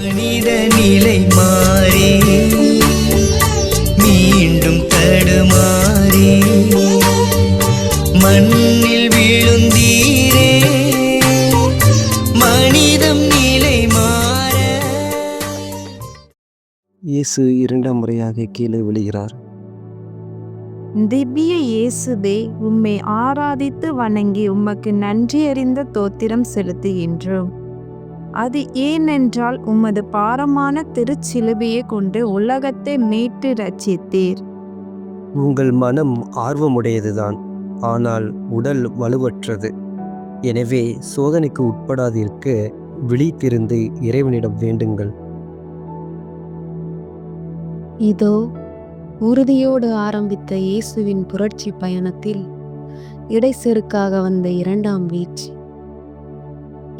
மனித நிலை மாறி மீண்டும் தடுமாறி மண்ணில் விழுந்தீரே மனிதம் நிலை மாற. இயேசு இரண்டாம் முறையாக கீழே விழுகிறார். திவ்ய இயேசுவே உம்மை ஆராதித்து வணங்கி உமக்கு நன்றி அறிந்த தோத்திரம் செலுத்துகின்றோம். அது ஏனென்றால் உமது பாரமான திருச்சிலுவையை கொண்டு உலகத்தை மீட்டு ரட்சித்தீர் உங்கள் மனம் ஆர்வமுடையதுதான் ஆனால் உடல் வலுவற்றது. எனவே சோதனைக்கு உட்படாதிருக்க விழித்திருந்து இறைவனிடம் வேண்டுங்கள். இதோ உறுதியோடு ஆரம்பித்த இயேசுவின் புரட்சி பயணத்தில் இடைச்செருக்காக வந்த இரண்டாம் வீழ்ச்சி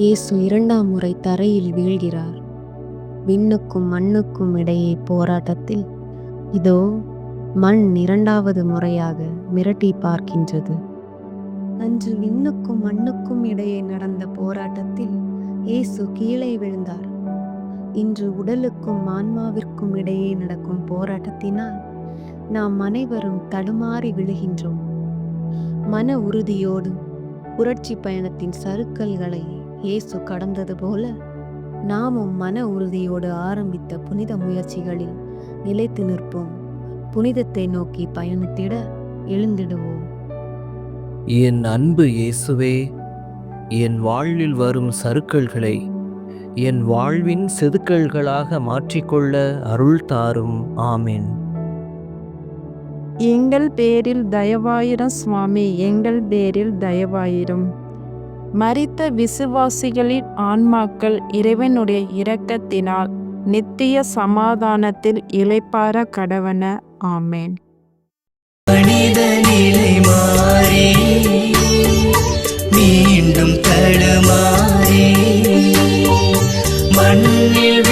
இயேசு இரண்டாம் முறை தரையில் வீழ்கிறார். விண்ணுக்கும் மண்ணுக்கும் இடையே போராட்டத்தில் இதோ மண் இரண்டாவது முறையாக மிரட்டி பார்க்கின்றது. அன்று விண்ணுக்கும் மண்ணுக்கும் இடையே நடந்த போராட்டத்தில் இயேசு கீழே விழுந்தார். இன்று உடலுக்கும் ஆன்மாவிற்கும் இடையே நடக்கும் போராட்டத்தினால் நாம் அனைவரும் தடுமாறி விழுகின்றோம். மன உறுதியோடு புரட்சி பயணத்தின் சறுக்கல்களை இயேசு கடந்தது போல நாமும் மன உறுதியோடு ஆரம்பித்த புனித முயற்சிகளில் நிலைத்து நிற்போம். புனிதத்தை நோக்கி பயணித்திட எழுந்திடுவோம். என் அன்பு இயேசுவே என் வாழ்வில் வரும் சறுக்கல்களை என் வாழ்வின் செதுக்கல்களாக மாற்றிக்கொள்ள அருள் தாரும். ஆமென். எங்கள் பேரில் தயவாயிரம் சுவாமி எங்கள் பேரில் தயவாயிரம். மறித்த விசுவாசிகளின் ஆன்மாக்கள் இறைவனுடைய இரக்கத்தினால் நித்திய சமாதானத்தில் இளைப்பார கடவன. ஆமேன். மீண்டும் தடுமாறி மண்ணில்